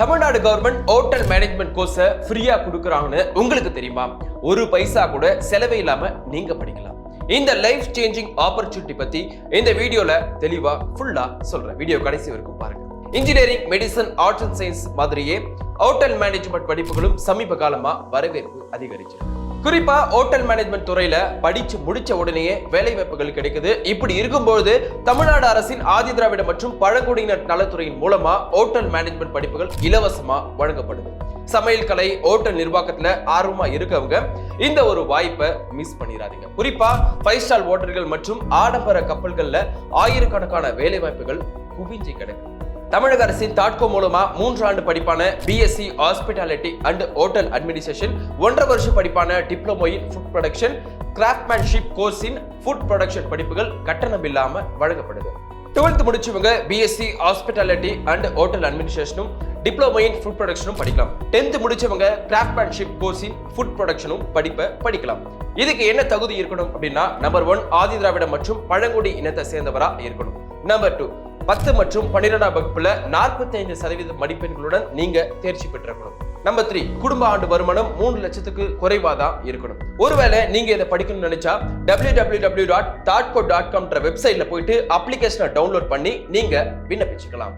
Tamil Nadu government hotel management கோர்ஸை ஃப்ரீயா கொடுக்குறாங்கன்னு உங்களுக்கு தெரியுமா? ஒரு பைசா கூட செலவே இல்லாம நீங்க படிக்கலாம். இந்த லைஃப் சேஞ்சிங் ஆப்பர்ச்சுனிட்டி பத்தி இந்த வீடியோல தெளிவா ஃபுல்லா சொல்றேன். வீடியோ கடைசி வரைக்கும் பாருங்க. Engineering medicine arts and science மாதிரியே ஹோட்டல் மேனேஜ்மெண்ட் படிப்புகளும் சமீப காலமா வரவேற்பு அதிகரிச்சிருக்கு. குறிப்பா ஹோட்டல் மேனேஜ்மெண்ட் துறையில படிச்சு முடிச்ச உடனேயே வேலை வாய்ப்புகள் கிடைக்குது. இப்படி இருக்கும்போது தமிழ்நாடு அரசின் ஆதி திராவிட மற்றும் பழங்குடியினர் நலத்துறையின் மூலமா ஹோட்டல் மேனேஜ்மெண்ட் படிப்புகள் இலவசமா வழங்கப்படுது. சமையல் கலை ஹோட்டல் நிர்வாகத்துல ஆர்வமா இருக்கவங்க இந்த ஒரு வாய்ப்பை மிஸ் பண்ணிடாதீங்க குறிப்பா ஃபைவ் ஸ்டார் ஹோட்டல்கள் மற்றும் ஆடம்பர கப்பல்கள்ல ஆயிரக்கணக்கான வேலை வாய்ப்புகள் குவிஞ்சு கிடக்கு. தமிழக அரசின் தாட்கோ மூலமா மூன்று ஆண்டு படிப்பான BSc hospitality and hotel administration ஒன்றரை வருஷம் படிப்பான diploma in food production craftsmanship கோர்ஸின் food production படிப்புகள் கட்டணம் இல்லாம வழங்கப்படுது. டுவெல்த் முடிச்சவங்க பிஎஸ்சி ஹாஸ்பிட்டாலிட்டி அண்ட் ஹோட்டல் அட்மினிஸ்ட்ரேஷனும் டிப்ளமோ இன் ஃபுட் ப்ரொடக்ஷனும் படிக்கலாம். டென்த் முடிச்சவங்க கிராஃப்ட்மேன்ஷிப் கோர்ஸின் ஃபுட் ப்ரொடக்ஷனும் படிப்பை படிக்கலாம். இதுக்கு என்ன தகுதி இருக்கணும் அப்படின்னா நம்பர் ஒன் ஆதி திராவிடம் மற்றும் பழங்குடி இனத்தை சேர்ந்தவரா இருக்கணும். நம்பர் டூ பத்து மற்றும் பன்னிரெண்டாம் வகுப்புல நாற்பத்தி ஐந்து சதவீத மதிப்பெண்களுடன் நீங்க தேர்ச்சி பெற்றிருக்கணும். நம்பர் த்ரீ குடும்ப ஆண்டு வருமானம் மூணு லட்சத்துக்கு குறைவா தான் இருக்கணும். ஒருவேளை நீங்க இதை படிக்கணும்னு நினைச்சா W W W dot dot co dot காம்ன்ற வெப்சைட்ல போயிட்டு அப்ளிகேஷனை டவுன்லோட் பண்ணி நீங்க விண்ணப்பிச்சுக்கலாம்.